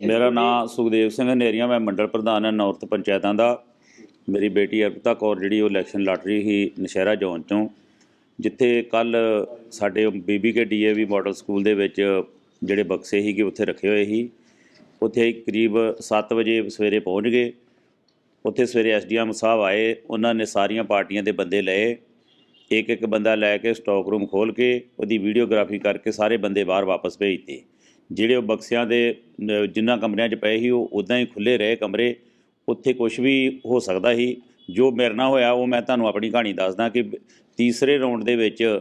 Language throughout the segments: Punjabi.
ਮੇਰਾ ਨਾਮ ਸੁਖਦੇਵ ਸਿੰਘ ਹਨੇਰੀਆ ਮੈਂ ਮੰਡਲ ਪ੍ਰਧਾਨ ਹਾਂ ਨਾਰਥ ਪੰਚਾਇਤਾਂ ਦਾ। ਮੇਰੀ ਬੇਟੀ ਅਰਪਿਤਾ ਕੌਰ ਜਿਹੜੀ ਉਹ ਇਲੈਕਸ਼ਨ ਲੜ ਰਹੀ ਸੀ ਨਸ਼ਹਿਰਾ ਜ਼ੋਨ ਚੋਂ ਜਿੱਥੇ ਕੱਲ ਸਾਡੇ ਬੀਬੀਕੇ ਡੀਏਵੀ ਮਾਡਲ ਸਕੂਲ ਦੇ ਵਿੱਚ ਜਿਹੜੇ ਬਕਸੇ ਸੀਗੇ ਉੱਥੇ ਰੱਖੇ ਹੋਏ ਸੀ। ਉੱਥੇ ਕਰੀਬ 7 ਵਜੇ ਸਵੇਰੇ ਪਹੁੰਚ ਗਏ। ਉੱਥੇ ਸਵੇਰੇ ਐਸਡੀਐਮ ਸਾਹਿਬ ਆਏ ਉਹਨਾਂ ਨੇ ਸਾਰੀਆਂ ਪਾਰਟੀਆਂ ਦੇ ਬੰਦੇ ਲਏ। ਇੱਕ ਇੱਕ ਬੰਦਾ ਲੈ ਕੇ ਸਟਾਕ ਰੂਮ ਖੋਲ ਕੇ ਉਹਦੀ ਵੀਡੀਓਗ੍ਰਾਫੀ ਕਰਕੇ ਸਾਰੇ ਬੰਦੇ ਬਾਹਰ ਵਾਪਸ ਭੇਜਤੇ ਜਿਹੜੇ ਉਹ ਬਕਸਿਆਂ ਦੇ ਅ, ਜਿਨ੍ਹਾਂ ਕਮਰਿਆਂ 'ਚ ਪਏ ਸੀ ਉਹ ਉਦਾਂ ਹੀ ਖੁੱਲੇ ਰਹੇ ਕਮਰੇ। ਉੱਥੇ ਕੁਝ ਵੀ ਹੋ ਸਕਦਾ ਸੀ। ਜੋ ਮੇਰੇ ਨਾਲ ਹੋਇਆ ਉਹ ਮੈਂ ਤੁਹਾਨੂੰ ਆਪਣੀ ਕਹਾਣੀ ਦੱਸਦਾ ਕਿ ਤੀਸਰੇ ਰਾਉਂਡ ਦੇ ਵਿੱਚ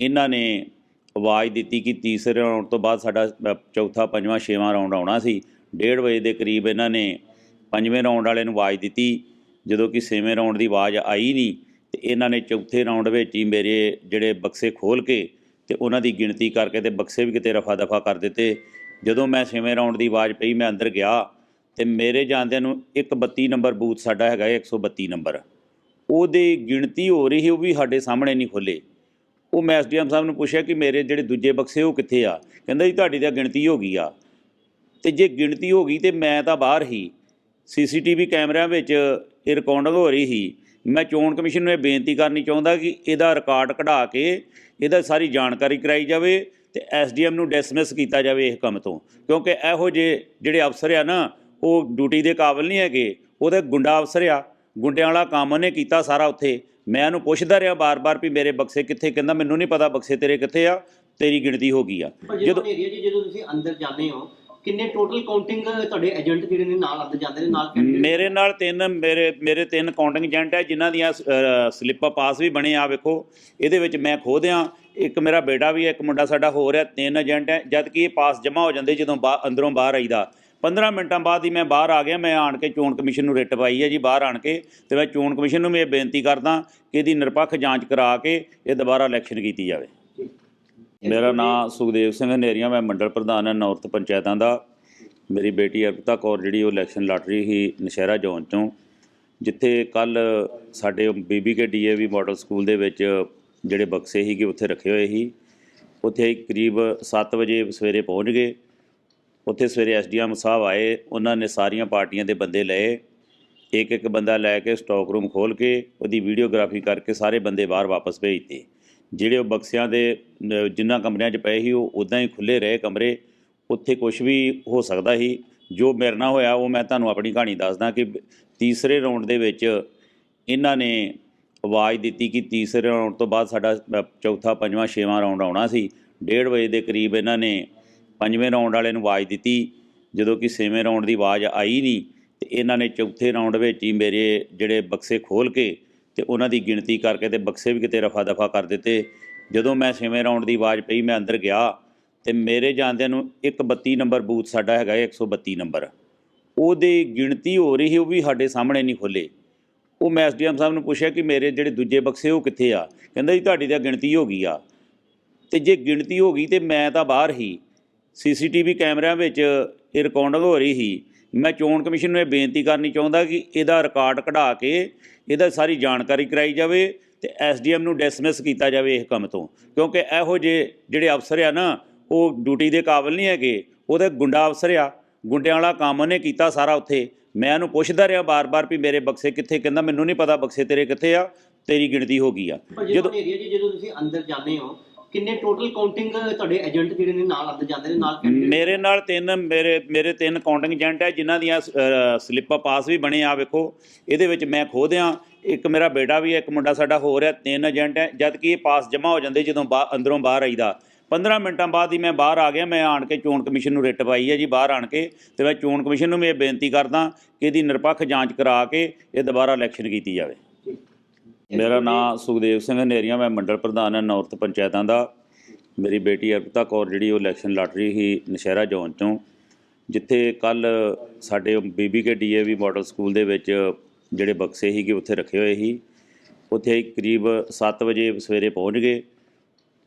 ਇਹਨਾਂ ਨੇ ਆਵਾਜ਼ ਦਿੱਤੀ ਕਿ ਤੀਸਰੇ ਰਾਉਂਡ ਤੋਂ ਬਾਅਦ ਸਾਡਾ ਚੌਥਾ ਪੰਜਵਾਂ ਛੇਵਾਂ ਰਾਉਂਡ ਆਉਣਾ ਸੀ। 1:30 ਵਜੇ ਦੇ ਕਰੀਬ ਇਹਨਾਂ ਨੇ ਪੰਜਵੇਂ ਰਾਉਂਡ ਵਾਲੇ ਨੂੰ ਆਵਾਜ਼ ਦਿੱਤੀ। ਜਦੋਂ ਕਿ ਛੇਵੇਂ ਰਾਉਂਡ ਦੀ ਆਵਾਜ਼ ਆਈ ਨਹੀਂ ਤੇ ਇਹਨਾਂ ਨੇ ਚੌਥੇ ਰਾਉਂਡ ਵਿੱਚ ਹੀ ਮੇਰੇ ਜਿਹੜੇ ਬਕਸੇ ਖੋਲ ਕੇ ਤੇ ਉਹਨਾਂ ਦੀ ਗਿਣਤੀ ਕਰਕੇ ਤੇ ਬਕਸੇ ਵੀ ਕਿਤੇ ਰਫਾ ਦਫਾ ਕਰ ਦਿੱਤੇ। ਜਦੋਂ ਮੈਂ ਛੇਵੇਂ ਰਾਉਂਡ ਦੀ ਆਵਾਜ਼ ਪਈ, ਮੈਂ ਅੰਦਰ ਗਿਆ ਤੇ ਮੇਰੇ ਜਾਂਦਿਆਂ ਨੂੰ 132 ਨੰਬਰ ਬੂਥ ਸਾਡਾ ਹੈਗਾ ਹੈ 132 ਨੰਬਰ ਉਹਦੀ ਗਿਣਤੀ ਹੋ ਰਹੀ ਸੀ, ਉਹ ਵੀ ਸਾਡੇ ਸਾਹਮਣੇ ਨਹੀਂ ਖੁੱਲੇ ਉਹ ਮੈਂ ਐਸਡੀਐਮ ਸਾਹਿਬ ਨੂੰ ਪੁੱਛਿਆ ਕਿ ਮੇਰੇ ਜਿਹੜੇ ਦੂਜੇ ਬਕਸੇ ਉਹ ਕਿੱਥੇ ਆ? ਕਹਿੰਦਾ ਜੀ ਤੁਹਾਡੀ ਤਾਂ ਗਿਣਤੀ ਹੋ ਗਈ ਆ। ਤੇ ਜੇ ਗਿਣਤੀ ਹੋ ਗਈ ਤੇ ਮੈਂ ਤਾਂ ਬਾਹਰ ਹੀ। ਸੀਸੀਟੀਵੀ ਕੈਮਰਿਆਂ ਵਿੱਚ ਇਹ ਰਿਕਾਰਡਿੰਗ ਹੋ ਰਹੀ ਸੀ। ਮੈਂ ਚੋਣ ਕਮਿਸ਼ਨ ਨੂੰ ਇਹ ਬੇਨਤੀ ਕਰਨੀ ਚਾਹੁੰਦਾ ਕਿ ਇਹਦਾ ਰਿਕਾਰਡ ਕਢਾ ਕੇ ਇਹਦਾ ਸਾਰੀ ਜਾਣਕਾਰੀ ਕਰਾਈ ਜਾਵੇ ਤੇ ਐਸਡੀਐਮ ਨੂੰ ਡਿਸਮਿਸ ਕੀਤਾ ਜਾਵੇ ਇਸ ਕੰਮ ਤੋਂ। ਕਿਉਂਕਿ ਇਹੋ ਜਿਹੇ ਜਿਹੜੇ ਅਫਸਰ ਆ ਨਾ ਉਹ ਡਿਊਟੀ ਦੇ ਕਾਬਿਲ ਨਹੀਂ ਹੈਗੇ ਉਹਦੇ ਗੁੰਡਾ ਅਫਸਰ ਆ। ਗੁੰਡਿਆਂ ਵਾਲਾ ਕੰਮ ਉਹਨੇ ਕੀਤਾ ਸਾਰਾ ਉੱਥੇ। ਮੈਂ ਉਹਨੂੰ ਪੁੱਛਦਾ ਰਿਹਾ ਬਾਰ-ਬਾਰ ਵੀ ਮੇਰੇ ਬਕਸੇ ਕਿੱਥੇ ਕਹਿੰਦਾ ਮੈਨੂੰ ਨਹੀਂ ਪਤਾ ਬਕਸੇ ਤੇਰੇ ਕਿੱਥੇ ਆ ਤੇਰੀ ਗਿਣਤੀ ਹੋ ਗਈ ਆ। ਜਦੋਂ ਜੀ ਜਦੋਂ ਤੁਸੀਂ ਅੰਦਰ ਜਾਂਦੇ ਹੋ ਕਿੰਨੇ ਟੋਟਲ ਕਾਊਂਟਿੰਗ ਤੁਹਾਡੇ ਏਜੰਟ ਜਿਹੜੇ ਨੇ ਨਾਲ ਅੰਦਰ ਜਾਂਦੇ ਨੇ ਨਾਲ candidate? ਮੇਰੇ ਨਾਲ ਤਿੰਨ ਮੇਰੇ ਮੇਰੇ ਤਿੰਨ ਕਾਊਂਟਿੰਗ ਏਜੰਟ ਹੈ ਜਿਨ੍ਹਾਂ ਦੀਆਂ ਅ, ਸਲਿੱਪਾਂ ਪਾਸ ਵੀ ਬਣੇ ਆ ਵੇਖੋ। ਇਹਦੇ ਵਿੱਚ ਮੈਂ ਖੁਦ ਆ ਇੱਕ ਮੇਰਾ ਬੇਟਾ ਵੀ ਹੈ ਇੱਕ ਮੁੰਡਾ ਸਾਡਾ ਹੋਰ ਹੈ ਤਿੰਨ ਏਜੰਟ ਹੈ। ਜਦ ਕਿ ਇਹ ਪਾਸ ਜਮ੍ਹਾਂ ਹੋ ਜਾਂਦੇ ਜਦੋਂ ਬਾ- ਅੰਦਰੋਂ ਬਾਹਰ ਆਈਦਾ। 15 ਮਿੰਟਾਂ ਬਾਅਦ ਹੀ ਮੈਂ ਬਾਹਰ ਆ ਗਿਆ ਮੈਂ ਆਣ ਕੇ ਚੋਣ ਕਮਿਸ਼ਨ ਨੂੰ ਰਿਟ ਪਾਈ ਹੈ ਜੀ ਬਾਹਰ ਆਣ ਕੇ। ਤੇ ਮੈਂ ਚੋਣ ਕਮਿਸ਼ਨ ਨੂੰ ਵੀ ਇਹ ਬੇਨਤੀ ਕਰਦਾ ਕਿ ਇਹਦੀ ਨਿਰਪੱਖ ਜਾਂਚ ਕਰਾ ਕੇ ਇਹ ਦੁਬਾਰਾ ਇਲੈਕਸ਼ਨ ਕੀਤੀ ਜਾਵੇ। ਮੇਰਾ ਨਾਮ ਸੁਖਦੇਵ ਸਿੰਘ ਹਨੇਰੀਆ ਮੈਂ ਮੰਡਲ ਪ੍ਰਧਾਨ ਹਾਂ ਨਾਰਥ ਪੰਚਾਇਤਾਂ ਦਾ। ਮੇਰੀ ਬੇਟੀ ਅਰਪਿਤਾ ਕੌਰ ਜਿਹੜੀ ਉਹ ਇਲੈਕਸ਼ਨ ਲੜ ਰਹੀ ਸੀ ਨਸ਼ਹਿਰਾ ਜ਼ੋਨ ਚੋਂ ਜਿੱਥੇ ਕੱਲ ਸਾਡੇ ਬੀਬੀਕੇ ਡੀਏਵੀ ਮਾਡਲ ਸਕੂਲ ਦੇ ਵਿੱਚ ਜਿਹੜੇ ਬਕਸੇ ਸੀਗੇ ਉੱਥੇ ਰੱਖੇ ਹੋਏ ਸੀ। ਉੱਥੇ ਕਰੀਬ 7 ਵਜੇ ਸਵੇਰੇ ਪਹੁੰਚ ਗਏ। ਉੱਥੇ ਸਵੇਰੇ ਐਸਡੀਐਮ ਸਾਹਿਬ ਆਏ ਉਹਨਾਂ ਨੇ ਸਾਰੀਆਂ ਪਾਰਟੀਆਂ ਦੇ ਬੰਦੇ ਲਏ। ਇੱਕ ਇੱਕ ਬੰਦਾ ਲੈ ਕੇ ਸਟਾਕ ਰੂਮ ਖੋਲ ਕੇ ਉਹਦੀ ਵੀਡੀਓਗ੍ਰਾਫੀ ਕਰਕੇ ਸਾਰੇ ਬੰਦੇ ਬਾਹਰ ਵਾਪਸ ਭੇਜਤੇ ਜਿਹੜੇ ਉਹ ਬਕਸਿਆਂ ਦੇ ਅ, ਜਿਨ੍ਹਾਂ ਕਮਰਿਆਂ 'ਚ ਪਏ ਸੀ ਉਹ ਉਦਾਂ ਹੀ ਖੁੱਲੇ ਰਹੇ ਕਮਰੇ। ਉੱਥੇ ਕੁਝ ਵੀ ਹੋ ਸਕਦਾ ਸੀ। ਜੋ ਮੇਰੇ ਨਾਲ ਹੋਇਆ ਉਹ ਮੈਂ ਤੁਹਾਨੂੰ ਆਪਣੀ ਕਹਾਣੀ ਦੱਸਦਾ ਕਿ ਤੀਸਰੇ ਰਾਉਂਡ ਦੇ ਵਿੱਚ ਇਹਨਾਂ ਨੇ ਆਵਾਜ਼ ਦਿੱਤੀ ਕਿ ਤੀਸਰੇ ਰਾਉਂਡ ਤੋਂ ਬਾਅਦ ਸਾਡਾ ਚੌਥਾ ਪੰਜਵਾਂ ਛੇਵਾਂ ਰਾਉਂਡ ਆਉਣਾ ਸੀ। 1:30 ਵਜੇ ਦੇ ਕਰੀਬ ਇਹਨਾਂ ਨੇ ਪੰਜਵੇਂ ਰਾਉਂਡ ਵਾਲੇ ਨੂੰ ਆਵਾਜ਼ ਦਿੱਤੀ। ਜਦੋਂ ਕਿ ਛੇਵੇਂ ਰਾਉਂਡ ਦੀ ਆਵਾਜ਼ ਆਈ ਨਹੀਂ ਤੇ ਇਹਨਾਂ ਨੇ ਚੌਥੇ ਰਾਉਂਡ ਵਿੱਚ ਹੀ ਮੇਰੇ ਜਿਹੜੇ ਬਕਸੇ ਖੋਲ ਕੇ ਤੇ ਉਹਨਾਂ ਦੀ ਗਿਣਤੀ ਕਰਕੇ ਤੇ ਬਕਸੇ ਵੀ ਕਿਤੇ ਰਫਾ ਦਫਾ ਕਰ ਦਿੱਤੇ। ਜਦੋਂ ਮੈਂ ਛੇਵੇਂ ਰਾਉਂਡ ਦੀ ਆਵਾਜ਼ ਪਈ, ਮੈਂ ਅੰਦਰ ਗਿਆ ਤੇ ਮੇਰੇ ਜਾਂਦਿਆਂ ਨੂੰ 132 ਨੰਬਰ ਬੂਥ ਸਾਡਾ ਹੈਗਾ ਹੈ 132 ਨੰਬਰ ਉਹਦੀ ਗਿਣਤੀ ਹੋ ਰਹੀ ਸੀ, ਉਹ ਵੀ ਸਾਡੇ ਸਾਹਮਣੇ ਨਹੀਂ ਖੁੱਲੇ ਉਹ ਮੈਂ ਐਸਡੀਐਮ ਸਾਹਿਬ ਨੂੰ ਪੁੱਛਿਆ ਕਿ ਮੇਰੇ ਜਿਹੜੇ ਦੂਜੇ ਬਕਸੇ ਉਹ ਕਿੱਥੇ ਆ? ਕਹਿੰਦਾ ਜੀ ਤੁਹਾਡੀ ਤਾਂ ਗਿਣਤੀ ਹੋ ਗਈ ਆ। ਤੇ ਜੇ ਗਿਣਤੀ ਹੋ ਗਈ ਤੇ ਮੈਂ ਤਾਂ ਬਾਹਰ ਹੀ। ਸੀਸੀਟੀਵੀ ਕੈਮਰਿਆਂ ਵਿੱਚ ਇਹ ਰਿਕਾਰਡਿੰਗ ਹੋ ਰਹੀ ਸੀ। ਮੈਂ ਚੋਣ ਕਮਿਸ਼ਨ ਨੂੰ ਇਹ ਬੇਨਤੀ ਕਰਨੀ ਚਾਹੁੰਦਾ ਕਿ ਇਹਦਾ ਰਿਕਾਰਡ ਕਢਾ ਕੇ ਇਹਦਾ ਸਾਰੀ ਜਾਣਕਾਰੀ ਕਰਾਈ ਜਾਵੇ ਤੇ ਐਸਡੀਐਮ ਨੂੰ ਡਿਸਮਿਸ ਕੀਤਾ ਜਾਵੇ ਇਸ ਕੰਮ ਤੋਂ। ਕਿਉਂਕਿ ਇਹੋ ਜਿਹੇ ਜਿਹੜੇ ਅਫਸਰ ਆ ਨਾ ਉਹ ਡਿਊਟੀ ਦੇ ਕਾਬਿਲ ਨਹੀਂ ਹੈਗੇ। ਉਹਦੇ ਗੁੰਡਾ ਅਫਸਰ ਆ। ਗੁੰਡਿਆਂ ਵਾਲਾ ਕੰਮ ਉਹਨੇ ਕੀਤਾ ਸਾਰਾ ਉੱਥੇ। ਮੈਂ ਉਹਨੂੰ ਪੁੱਛਦਾ ਰਿਹਾ ਬਾਰ-ਬਾਰ ਵੀ ਮੇਰੇ ਬਕਸੇ ਕਿੱਥੇ ਕਹਿੰਦਾ ਮੈਨੂੰ ਨਹੀਂ ਪਤਾ ਬਕਸੇ ਤੇਰੇ ਕਿੱਥੇ ਆ ਤੇਰੀ ਗਿਣਤੀ ਹੋ ਗਈ ਆ। ਜਦੋਂ ਏਰੀਆ ਜੀ ਜਦੋਂ ਤੁਸੀਂ ਅੰਦਰ ਜਾਂਦੇ ਹੋ ਕਿੰਨੇ ਟੋਟਲ ਕਾਊਂਟਿੰਗ ਤੁਹਾਡੇ ਏਜੰਟ ਜਿਹੜੇ ਨੇ ਨਾਲ ਅੰਦਰ ਜਾਂਦੇ ਨੇ ਨਾਲ candidate? ਮੇਰੇ ਨਾਲ ਤਿੰਨ ਮੇਰੇ ਮੇਰੇ ਤਿੰਨ ਕਾਊਂਟਿੰਗ ਏਜੰਟ ਹੈ ਜਿਨ੍ਹਾਂ ਦੀਆਂ ਅ, ਸਲਿੱਪਾਂ ਪਾਸ ਵੀ ਬਣੇ ਆ ਵੇਖੋ। ਇਹਦੇ ਵਿੱਚ ਮੈਂ ਖੁਦ ਹਾਂ ਇੱਕ ਮੇਰਾ ਬੇਟਾ ਵੀ ਹੈ ਇੱਕ ਮੁੰਡਾ ਸਾਡਾ ਹੋਰ ਹੈ ਤਿੰਨ ਏਜੰਟ ਹੈ ਜਦ ਕਿ ਇਹ ਪਾਸ ਜਮ੍ਹਾਂ ਹੋ ਜਾਂਦੇ ਜਦੋਂ ਬਾ- ਅੰਦਰੋਂ ਬਾਹਰ ਆਈਦਾ। 15 ਮਿੰਟਾਂ ਬਾਅਦ ਹੀ ਮੈਂ ਬਾਹਰ ਆ ਗਿਆ। ਮੈਂ ਆਣ ਕੇ ਚੋਣ ਕਮਿਸ਼ਨ ਨੂੰ ਰਿਟ ਪਾਈ ਹੈ ਜੀ ਬਾਹਰ ਆਣ ਕੇ। ਤੇ ਮੈਂ ਚੋਣ ਕਮਿਸ਼ਨ ਨੂੰ ਵੀ ਇਹ ਬੇਨਤੀ ਕਰਦਾ ਕਿ ਇਹਦੀ ਨਿਰਪੱਖ ਜਾਂਚ ਕਰਾ ਕੇ ਇਹ ਦੁਬਾਰਾ ਇਲੈਕਸ਼ਨ ਕੀਤੀ ਜਾਵੇ। ਮੇਰਾ ਨਾਮ ਸੁਖਦੇਵ ਸਿੰਘ ਹਨੇਰੀਆ ਮੈਂ ਮੰਡਲ ਪ੍ਰਧਾਨ ਹਾਂ ਨਾਰਥ ਪੰਚਾਇਤਾਂ ਦਾ। ਮੇਰੀ ਬੇਟੀ ਅਰਪਿਤਾ ਕੌਰ ਜਿਹੜੀ ਉਹ ਇਲੈਕਸ਼ਨ ਲੜ ਰਹੀ ਸੀ ਨਸ਼ਹਿਰਾ ਜ਼ੋਨ ਚੋਂ ਜਿੱਥੇ ਕੱਲ ਸਾਡੇ ਬੀਬੀਕੇ ਡੀਏਵੀ ਮਾਡਲ ਸਕੂਲ ਦੇ ਵਿੱਚ ਜਿਹੜੇ ਬਕਸੇ ਸੀਗੇ ਉੱਥੇ ਰੱਖੇ ਹੋਏ ਸੀ। ਉੱਥੇ ਕਰੀਬ 7 ਵਜੇ ਸਵੇਰੇ ਪਹੁੰਚ ਗਏ।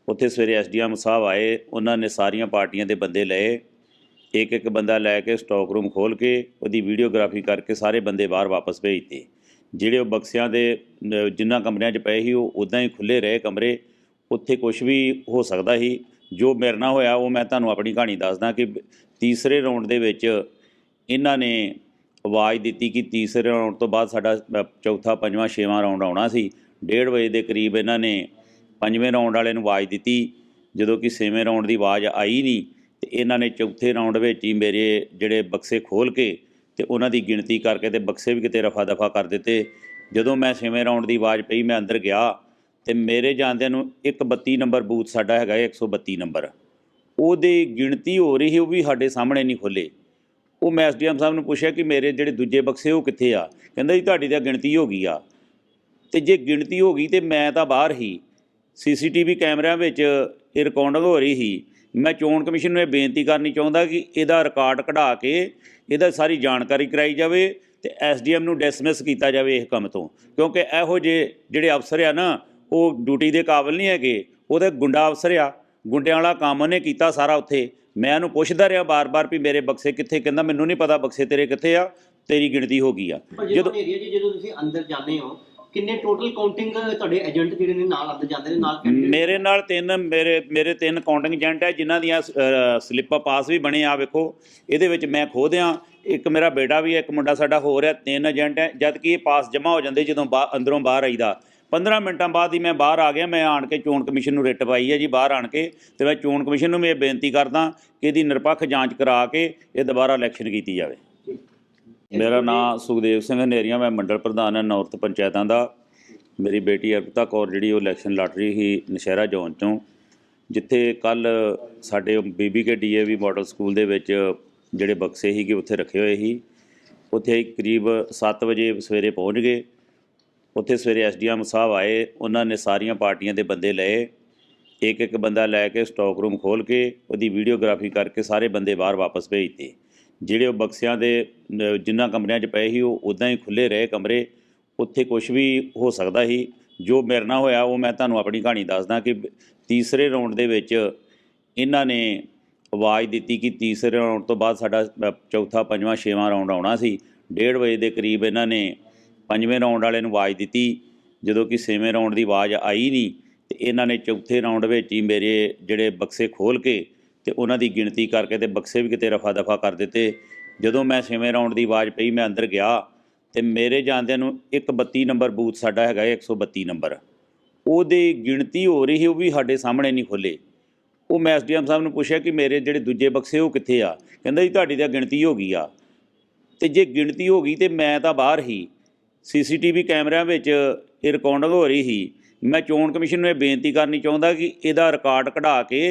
ਉੱਥੇ ਸਵੇਰੇ ਐਸਡੀਐਮ ਸਾਹਿਬ ਆਏ ਉਹਨਾਂ ਨੇ ਸਾਰੀਆਂ ਪਾਰਟੀਆਂ ਦੇ ਬੰਦੇ ਲਏ। ਇੱਕ ਇੱਕ ਬੰਦਾ ਲੈ ਕੇ ਸਟਾਕ ਰੂਮ ਖੋਲ ਕੇ ਉਹਦੀ ਵੀਡੀਓਗ੍ਰਾਫੀ ਕਰਕੇ ਸਾਰੇ ਬੰਦੇ ਬਾਹਰ ਵਾਪਸ ਭੇਜਤੇ ਜਿਹੜੇ ਉਹ ਬਕਸਿਆਂ ਦੇ ਅ, ਜਿਨ੍ਹਾਂ ਕਮਰਿਆਂ 'ਚ ਪਏ ਸੀ ਉਹ ਉਦਾਂ ਹੀ ਖੁੱਲੇ ਰਹੇ ਕਮਰੇ। ਉੱਥੇ ਕੁਝ ਵੀ ਹੋ ਸਕਦਾ ਸੀ। ਜੋ ਮੇਰੇ ਨਾਲ ਹੋਇਆ ਉਹ ਮੈਂ ਤੁਹਾਨੂੰ ਆਪਣੀ ਕਹਾਣੀ ਦੱਸਦਾ ਕਿ ਤੀਸਰੇ ਰਾਉਂਡ ਦੇ ਵਿੱਚ ਇਹਨਾਂ ਨੇ ਆਵਾਜ਼ ਦਿੱਤੀ ਕਿ ਤੀਸਰੇ ਰਾਉਂਡ ਤੋਂ ਬਾਅਦ ਸਾਡਾ ਚੌਥਾ ਪੰਜਵਾਂ ਛੇਵਾਂ ਰਾਉਂਡ ਆਉਣਾ ਸੀ। 1:30 ਵਜੇ ਦੇ ਕਰੀਬ ਇਹਨਾਂ ਨੇ ਪੰਜਵੇਂ ਰਾਉਂਡ ਵਾਲੇ ਨੂੰ ਆਵਾਜ਼ ਦਿੱਤੀ। ਜਦੋਂ ਕਿ ਛੇਵੇਂ ਰਾਉਂਡ ਦੀ ਆਵਾਜ਼ ਆਈ ਨਹੀਂ ਤੇ ਇਹਨਾਂ ਨੇ ਚੌਥੇ ਰਾਉਂਡ ਵਿੱਚ ਹੀ ਮੇਰੇ ਜਿਹੜੇ ਬਕਸੇ ਖੋਲ ਕੇ ਤੇ ਉਹਨਾਂ ਦੀ ਗਿਣਤੀ ਕਰਕੇ ਤੇ ਬਕਸੇ ਵੀ ਕਿਤੇ ਰਫਾ ਦਫਾ ਕਰ ਦਿੱਤੇ। ਜਦੋਂ ਮੈਂ ਛੇਵੇਂ ਰਾਉਂਡ ਦੀ ਆਵਾਜ਼ ਪਈ, ਮੈਂ ਅੰਦਰ ਗਿਆ ਤੇ ਮੇਰੇ ਜਾਂਦਿਆਂ ਨੂੰ ਇੱਕ 32 ਨੰਬਰ ਬੂਥ ਸਾਡਾ ਹੈਗਾ ਹੈ 132 ਨੰਬਰ ਉਹਦੀ ਗਿਣਤੀ ਹੋ ਰਹੀ ਸੀ, ਉਹ ਵੀ ਸਾਡੇ ਸਾਹਮਣੇ ਨਹੀਂ ਖੁੱਲੇ ਉਹ ਮੈਂ ਐਸਡੀਐਮ ਸਾਹਿਬ ਨੂੰ ਪੁੱਛਿਆ ਕਿ ਮੇਰੇ ਜਿਹੜੇ ਦੂਜੇ ਬਕਸੇ ਉਹ ਕਿੱਥੇ ਆ? ਕਹਿੰਦਾ ਜੀ, ਤੁਹਾਡੀ ਤਾਂ ਗਿਣਤੀ ਹੋ ਗਈ ਆ। ਤੇ ਜੇ ਗਿਣਤੀ ਹੋ ਗਈ ਤੇ ਮੈਂ ਤਾਂ ਬਾਹਰ ਹੀ। ਸੀਸੀਟੀਵੀ ਕੈਮਰਿਆਂ ਵਿੱਚ ਇਹ ਰਿਕਾਰਡਿੰਗ ਹੋ ਰਹੀ ਸੀ। ਮੈਂ ਚੋਣ ਕਮਿਸ਼ਨ ਨੂੰ ਇਹ ਬੇਨਤੀ ਕਰਨੀ ਚਾਹੁੰਦਾ ਕਿ ਇਹਦਾ ਰਿਕਾਰਡ ਕਢਾ ਕੇ ਇਹਦਾ ਸਾਰੀ ਜਾਣਕਾਰੀ ਕਰਾਈ ਜਾਵੇ ਤੇ ਐਸਡੀਐਮ ਨੂੰ ਡਿਸਮਿਸ ਕੀਤਾ ਜਾਵੇ ਇਸ ਕੰਮ ਤੋਂ। ਕਿਉਂਕਿ ਇਹੋ ਜਿਹੇ ਜਿਹੜੇ ਅਫਸਰ ਆ ਨਾ ਉਹ ਡਿਊਟੀ ਦੇ ਕਾਬਿਲ ਨਹੀਂ ਹੈਗੇ ਉਹਦੇ ਗੁੰਡਾ ਅਫਸਰ ਆ। ਗੁੰਡਿਆਂ ਵਾਲਾ ਕੰਮ ਉਹਨੇ ਕੀਤਾ ਸਾਰਾ ਉੱਥੇ। ਮੈਂ ਉਹਨੂੰ ਪੁੱਛਦਾ ਰਿਹਾ ਬਾਰ-ਬਾਰ ਵੀ ਮੇਰੇ ਬਕਸੇ ਕਿੱਥੇ ਕਹਿੰਦਾ ਮੈਨੂੰ ਨਹੀਂ ਪਤਾ ਬਕਸੇ ਤੇਰੇ ਕਿੱਥੇ ਆ ਤੇਰੀ ਗਿਣਤੀ ਹੋ ਗਈ ਆ। ਜਦੋਂ ਜੀ ਜਦੋਂ ਤੁਸੀਂ ਅੰਦਰ ਜਾਂਦੇ ਹੋ ਕਿੰਨੇ ਟੋਟਲ ਕਾਊਂਟਿੰਗ ਤੁਹਾਡੇ ਏਜੰਟ ਜਿਹੜੇ ਨੇ ਨਾਲ ਅੰਦਰ ਜਾਂਦੇ ਨੇ ਨਾਲ ਮੇਰੇ ਨਾਲ ਤਿੰਨ ਮੇਰੇ ਮੇਰੇ ਤਿੰਨ ਕਾਊਂਟਿੰਗ ਏਜੰਟ ਹੈ ਜਿਨ੍ਹਾਂ ਦੀਆਂ ਅ, ਸਲਿੱਪਾਂ ਪਾਸ ਵੀ ਬਣੇ ਆ ਵੇਖੋ। ਇਹਦੇ ਵਿੱਚ ਮੈਂ ਖੁਦ ਆ ਇੱਕ ਮੇਰਾ ਬੇਟਾ ਵੀ ਹੈ ਇੱਕ ਮੁੰਡਾ ਸਾਡਾ ਹੋਰ ਹੈ ਤਿੰਨ ਏਜੰਟ ਹੈ। ਜਦ ਕਿ ਇਹ ਪਾਸ ਜਮ੍ਹਾਂ ਹੋ ਜਾਂਦੇ ਜਦੋਂ ਬਾ- ਅੰਦਰੋਂ ਬਾਹਰ ਆਈਦਾ। 15 ਮਿੰਟਾਂ ਬਾਅਦ ਹੀ ਮੈਂ ਬਾਹਰ ਆ ਗਿਆ ਮੈਂ ਆਣ ਕੇ ਚੋਣ ਕਮਿਸ਼ਨ ਨੂੰ ਰਿਟ ਪਾਈ ਹੈ ਜੀ ਬਾਹਰ ਆਣ ਕੇ। ਤੇ ਮੈਂ ਚੋਣ ਕਮਿਸ਼ਨ ਨੂੰ ਵੀ ਇਹ ਬੇਨਤੀ ਕਰਦਾ ਕਿ ਇਹਦੀ ਨਿਰਪੱਖ ਜਾਂਚ ਕਰਾ ਕੇ ਇਹ ਦੁਬਾਰਾ ਇਲੈਕਸ਼ਨ ਕੀਤੀ ਜਾਵੇ। ਮੇਰਾ ਨਾਮ ਸੁਖਦੇਵ ਸਿੰਘ ਹਨੇਰੀਆ ਮੈਂ ਮੰਡਲ ਪ੍ਰਧਾਨ ਹਾਂ ਨੌਰਥ ਪੰਚਾਇਤਾਂ ਦਾ। ਮੇਰੀ ਬੇਟੀ ਅਰਪਿਤਾ ਕੌਰ ਜਿਹੜੀ ਉਹ ਇਲੈਕਸ਼ਨ ਲੜ ਰਹੀ ਸੀ ਨਸ਼ਹਿਰਾ ਜ਼ੋਨ ਤੋਂ ਜਿੱਥੇ ਕੱਲ ਸਾਡੇ ਬੀਬੀ ਕੇ ਡੀਏਵੀ ਮਾਡਲ ਸਕੂਲ ਦੇ ਵਿੱਚ ਜਿਹੜੇ ਬਕਸੇ ਸੀਗੇ ਉੱਥੇ ਰੱਖੇ ਹੋਏ ਸੀ। ਉੱਥੇ ਕਰੀਬ 7 ਵਜੇ ਸਵੇਰੇ ਪਹੁੰਚ ਗਏ। ਉੱਥੇ ਸਵੇਰੇ ਐਸਡੀਐਮ ਸਾਹਿਬ ਆਏ ਉਹਨਾਂ ਨੇ ਸਾਰੀਆਂ ਪਾਰਟੀਆਂ ਦੇ ਬੰਦੇ ਲਏ। ਇੱਕ ਇੱਕ ਬੰਦਾ ਲੈ ਕੇ ਸਟਾਕ ਰੂਮ ਖੋਲ ਕੇ ਉਹਦੀ ਵੀਡੀਓਗ੍ਰਾਫੀ ਕਰਕੇ ਸਾਰੇ ਬੰਦੇ ਬਾਹਰ ਵਾਪਸ ਭੇਜਤੇ ਜਿਹੜੇ ਉਹ ਬਕਸਿਆਂ ਦੇ ਅ, ਜਿਨ੍ਹਾਂ ਕਮਰਿਆਂ 'ਚ ਪਏ ਸੀ ਉਹ ਉਦਾਂ ਹੀ ਖੁੱਲੇ ਰਹੇ ਕਮਰੇ। ਉੱਥੇ ਕੁਝ ਵੀ ਹੋ ਸਕਦਾ ਸੀ। ਜੋ ਮੇਰੇ ਨਾਲ ਹੋਇਆ ਉਹ ਮੈਂ ਤੁਹਾਨੂੰ ਆਪਣੀ ਕਹਾਣੀ ਦੱਸਦਾ ਕਿ ਤੀਸਰੇ ਰਾਉਂਡ ਦੇ ਵਿੱਚ ਇਹਨਾਂ ਨੇ ਆਵਾਜ਼ ਦਿੱਤੀ ਕਿ ਤੀਸਰੇ ਰਾਉਂਡ ਤੋਂ ਬਾਅਦ ਸਾਡਾ ਚੌਥਾ ਪੰਜਵਾਂ ਛੇਵਾਂ ਰਾਉਂਡ ਆਉਣਾ ਸੀ। 1:30 ਵਜੇ ਦੇ ਕਰੀਬ ਇਹਨਾਂ ਨੇ ਪੰਜਵੇਂ ਰਾਉਂਡ ਵਾਲੇ ਨੂੰ ਆਵਾਜ਼ ਦਿੱਤੀ। ਜਦੋਂ ਕਿ ਛੇਵੇਂ ਰਾਉਂਡ ਦੀ ਆਵਾਜ਼ ਆਈ ਨਹੀਂ ਤੇ ਇਹਨਾਂ ਨੇ ਚੌਥੇ ਰਾਉਂਡ ਵਿੱਚ ਹੀ ਮੇਰੇ ਜਿਹੜੇ ਬਕਸੇ ਖੋਲ ਕੇ ਤੇ ਉਹਨਾਂ ਦੀ ਗਿਣਤੀ ਕਰਕੇ ਤੇ ਬਕਸੇ ਵੀ ਕਿਤੇ ਰਫਾ ਦਫਾ ਕਰ ਦਿੱਤੇ। ਜਦੋਂ ਮੈਂ ਛੇਵੇਂ ਰਾਉਂਡ ਦੀ ਆਵਾਜ਼ ਪਈ, ਮੈਂ ਅੰਦਰ ਗਿਆ ਤੇ ਮੇਰੇ ਜਾਂਦਿਆਂ ਨੂੰ ਇੱਕ 32 ਨੰਬਰ ਬੂਥ ਸਾਡਾ ਹੈਗਾ ਹੈ 132 ਨੰਬਰ। ਉਹਦੀ ਗਿਣਤੀ ਹੋ ਰਹੀ, ਉਹ ਵੀ ਸਾਡੇ ਸਾਹਮਣੇ ਨਹੀਂ ਖੁੱਲੇ ਉਹ ਮੈਂ ਐਸਡੀਐਮ ਸਾਹਿਬ ਨੂੰ ਪੁੱਛਿਆ ਕਿ ਮੇਰੇ ਜਿਹੜੇ ਦੂਜੇ ਬਕਸੇ ਉਹ ਕਿੱਥੇ ਆ? ਕਹਿੰਦਾ ਜੀ, ਤੁਹਾਡੀ ਤਾਂ ਗਿਣਤੀ ਹੋ ਗਈ ਆ। ਤੇ ਜੇ ਗਿਣਤੀ ਹੋ ਗਈ ਤੇ ਮੈਂ ਤਾਂ ਬਾਹਰ ਹੀ। ਸੀਸੀਟੀਵੀ ਕੈਮਰਿਆਂ ਵਿੱਚ ਇਹ ਰਿਕਾਰਡਿੰਗ ਹੋ ਰਹੀ ਸੀ। ਮੈਂ ਚੋਣ ਕਮਿਸ਼ਨ ਨੂੰ ਇਹ ਬੇਨਤੀ ਕਰਨੀ ਚਾਹੁੰਦਾ ਕਿ ਇਹਦਾ ਰਿਕਾਰਡ ਕਢਾ ਕੇ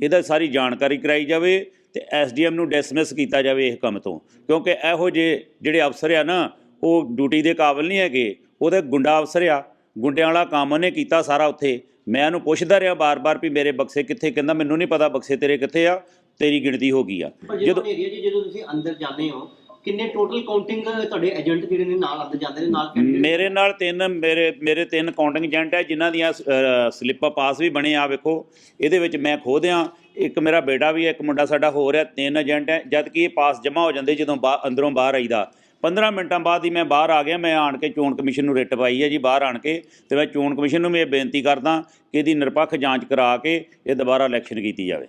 ਇਹਦਾ ਸਾਰੀ ਜਾਣਕਾਰੀ ਕਰਾਈ ਜਾਵੇ ਤੇ ਐਸਡੀਐਮ ਨੂੰ ਡਿਸਮਿਸ ਕੀਤਾ ਜਾਵੇ ਇਸ ਕੰਮ ਤੋਂ। ਕਿਉਂਕਿ ਇਹੋ ਜਿਹੇ ਜਿਹੜੇ ਅਫਸਰ ਆ ਨਾ ਉਹ ਡਿਊਟੀ ਦੇ ਕਾਬਿਲ ਨਹੀਂ ਹੈਗੇ ਉਹਦੇ ਗੁੰਡਾ ਅਫਸਰ ਆ। ਗੁੰਡਿਆਂ ਵਾਲਾ ਕੰਮ ਉਹਨੇ ਕੀਤਾ ਸਾਰਾ ਉੱਥੇ। ਮੈਂ ਉਹਨੂੰ ਪੁੱਛਦਾ ਰਿਹਾ ਬਾਰ-ਬਾਰ ਵੀ ਮੇਰੇ ਬਕਸੇ ਕਿੱਥੇ ਕਹਿੰਦਾ ਮੈਨੂੰ ਨਹੀਂ ਪਤਾ ਬਕਸੇ ਤੇਰੇ ਕਿੱਥੇ ਆ ਤੇਰੀ ਗਿਣਤੀ ਹੋ ਗਈ ਆ। ਜਦੋਂ ਜੀ ਜਦੋਂ ਤੁਸੀਂ ਅੰਦਰ ਜਾਂਦੇ ਹੋ ਕਿੰਨੇ ਟੋਟਲ ਕਾਊਂਟਿੰਗ ਤੁਹਾਡੇ ਏਜੰਟ ਜਿਹੜੇ ਨੇ ਨਾਲ ਅੰਦਰ ਜਾਂਦੇ ਨੇ ਨਾਲ ਮੇਰੇ ਨਾਲ ਤਿੰਨ ਮੇਰੇ ਮੇਰੇ ਤਿੰਨ ਕਾਊਂਟਿੰਗ ਏਜੰਟ ਹੈ ਜਿਨ੍ਹਾਂ ਦੀਆਂ ਅ, ਸਲਿੱਪਾਂ ਪਾਸ ਵੀ ਬਣੇ ਆ ਵੇਖੋ। ਇਹਦੇ ਵਿੱਚ ਮੈਂ ਖੋਦ ਆ ਇੱਕ ਮੇਰਾ ਬੇਟਾ ਵੀ ਹੈ ਇੱਕ ਮੁੰਡਾ ਸਾਡਾ ਹੋਰ ਹੈ ਤਿੰਨ ਏਜੰਟ ਹੈ ਜਦ ਕਿ ਇਹ ਪਾਸ ਜਮ੍ਹਾਂ ਹੋ ਜਾਂਦੇ ਜਦੋਂ ਬਾ- ਅੰਦਰੋਂ ਬਾਹਰ ਆਈਦਾ। 15 ਮਿੰਟਾਂ ਬਾਅਦ ਹੀ ਮੈਂ ਬਾਹਰ ਆ ਗਿਆ ਮੈਂ ਆਣ ਕੇ ਚੋਣ ਕਮਿਸ਼ਨ ਨੂੰ ਰਿਟ ਪਾਈ ਹੈ ਜੀ ਬਾਹਰ ਆਣ ਕੇ ਤੇ ਮੈਂ ਚੋਣ ਕਮਿਸ਼ਨ ਨੂੰ ਵੀ ਇਹ ਬੇਨਤੀ ਕਰਦਾ ਕਿ ਇਹਦੀ ਨਿਰਪੱਖ ਜਾਂਚ ਕਰਾ ਕੇ ਇਹ ਦੁਬਾਰਾ ਇਲੈਕਸ਼ਨ ਕੀਤੀ ਜਾਵੇ।